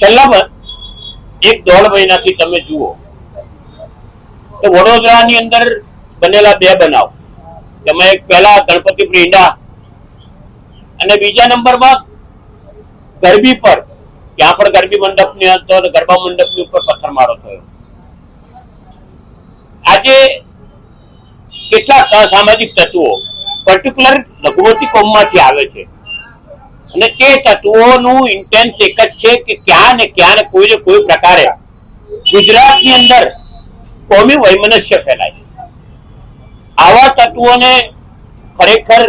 છેલ્લા એક દોઢ મહિનાથી તમે જુઓ તો વડોદરાની અંદર બનેલા બે બનાવ. એમાં એક પહેલા ગણપતિ પ્રિંડા અને બીજા નંબરમાં ગરબી પર. ત્યાં પણ ગરબી મંડપની અંદર, ગરબા મંડપની ઉપર પથ્થરમારો થયો. આજે કેટલાક અસામાજિક તત્વો પર્ટિક્યુલર લઘુમતી કોમમાંથી આવે છે. અને તે તત્વોનું ઇન્ટેન્સ એક જ છે કે ક્યાં ને ક્યાં કોઈ ને કોઈ પ્રકારે ગુજરાતની અંદર કોમી વૈમનસ્ય ફેલાય. આવા તત્વોને ખરેખર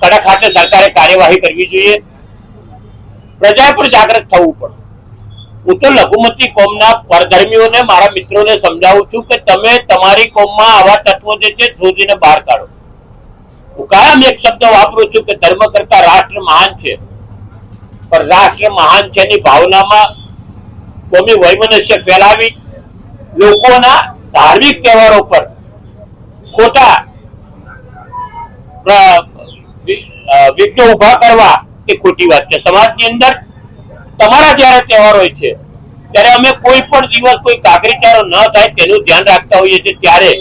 કડક હાથે સરકારે કાર્યવાહી કરવી જોઈએ. પ્રજા પર જાગૃત થવું પડે. હું તો લઘુમતી કોમના પરધર્મીઓને, મારા મિત્રોને સમજાવું છું કે તમે તમારી કોમમાં આવા તત્વો જે છે શોધીને બહાર કાઢો. હું કાયમ એક શબ્દ વાપરું છું કે ધર્મ કરતા રાષ્ટ્ર મહાન છે. પણ રાષ્ટ્ર મહાન છે ની ભાવનામાં કોમી વૈમનસ્ય ફેલાવી લોકોના ધાર્મિક તહેવારો પર ખોટા વિઘ્નો ઊભા કરવા એ ખોટી વાત છે. સમાજની અંદર તમારા જયારે તહેવાર હોય છે, ત્યારે અમે કોઈ પણ દિવસ કોઈ કાગરીચારો ન થાય તેનું ધ્યાન રાખતા હોઈએ છીએ. ત્યારે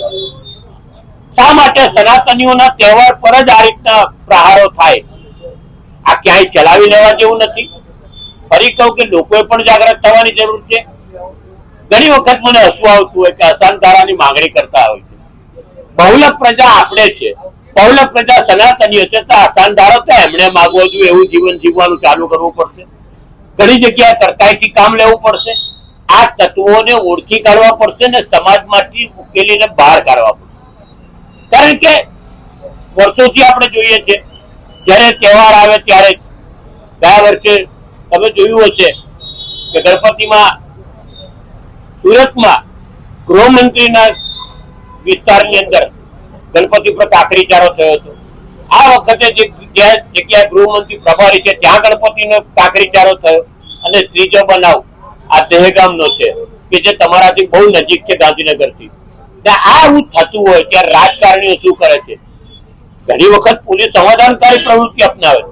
શા માટે સનાતનીઓના તહેવાર પર જ આ રીતના પ્રહારો થાય? ક્યાંય ચલાવી લેવા જેવું નથી. ફરી કહું કે લોકોએ પણ જાગૃત થવાની જરૂર છે. ઘણી વખત મને હસવું આવતું હોય કે અસાનધારાની માંગણી કરતા હોય છે. બહુલક પ્રજા આપણે છે. બહુલક પ્રજા સનાતની હશે તો અસાનધારો તો એમણે માગવો જોઈએ, એવું જીવન જીવવાનું ચાલુ કરવું પડશે. ઘણી જગ્યાએ તરકાઈથી કામ લેવું પડશે. આ તત્વોને ઓળખી કાઢવા પડશે ને સમાજમાંથી ઉકેલીને બહાર કાઢવા પડશે. કારણ કે વર્ષોથી આપણે જોઈએ છે જ્યારે તહેવાર આવે ત્યારે ગયા વર્ષે તમે જોયું હશે કે ગણપતિમાં સુરતમાં ગૃહમંત્રીના વિસ્તારની અંદર ગણપતિ પર કાકરીચારો થયો હતો. આ વખતે જે જગ્યાએ ગૃહમંત્રી પ્રભારી છે, ત્યાં ગણપતિનો કાકરીચારો થયો અને ત્રીજો બનાવ આ દહેગામનો છે કે જે તમારાથી બહુ નજીક છે ગાંધીનગરથી. આ આવું થતું હોય ત્યારે રાજકારણીઓ શું કરે છે? ઘણી વખત પોલીસ સમાધાનકારી પ્રવૃત્તિ અપનાવે.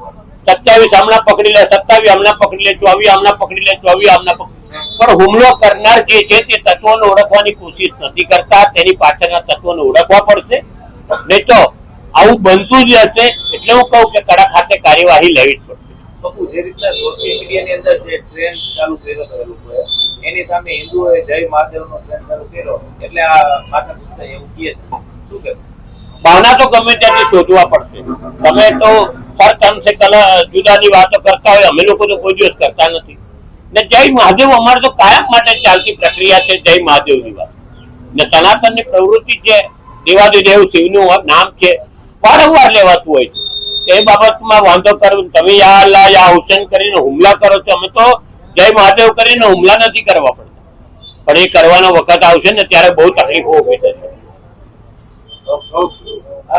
સત્યાવીસ હમણાં પકડી લે, સત્તાવીસ હમણાં પકડી લે, ચોવીસ હમણાં પકડી લે, ચોવીસ પકડી પણ હુમલો કરનાર જે છે તે તત્વોને ઓળખવાની કોશિશ નથી કરતા, તેની પાછળના તત્વોને ઓળખવા પડશે. નહીં તો આવું બનતું જ હશે એટલે હું કહું કે કડક હાથે કાર્યવાહી લેવી જ પડશે. જે રીતના સોશિયલ મીડિયાની અંદર જે ટ્રેન્ડ ચાલુ કર્યો હતો લોકોએ એની સામે હિન્દુઓએ જય મહાદેવનો ટ્રેન્ડ ચાલુ કર્યો. એટલે આ માતા એવું કહે છે. ભાવના તો ગમે ત્યાંથી શોધવા પડશે. તમે તો ફર્ક અંશે કલા જુદાની વાતો કરતા હોય, અમે લોકો તો કોઈ દિવસ કરતા નથી. ને જય મહાદેવ, અમારે તો કાયમ માટે ચાલતી પ્રક્રિયા છે જય મહાદેવની વાત. ને સનાતનની પ્રવૃત્તિ છે, દેવાદિદેવ શિવનું નામ છે, વારંવાર લેવાતું હોય છે. એ બાબતમાં વાંધો કરો, તમે યા અલ્લાહ યા હુસેન કરીને હુમલા કરો છો, અમે તો જય મહાદેવ કરીને હુમલા નથી કરવા પડતા. પણ એ કરવાનો વખત આવશે ને ત્યારે બહુ તકલીફો ઊભી થશે.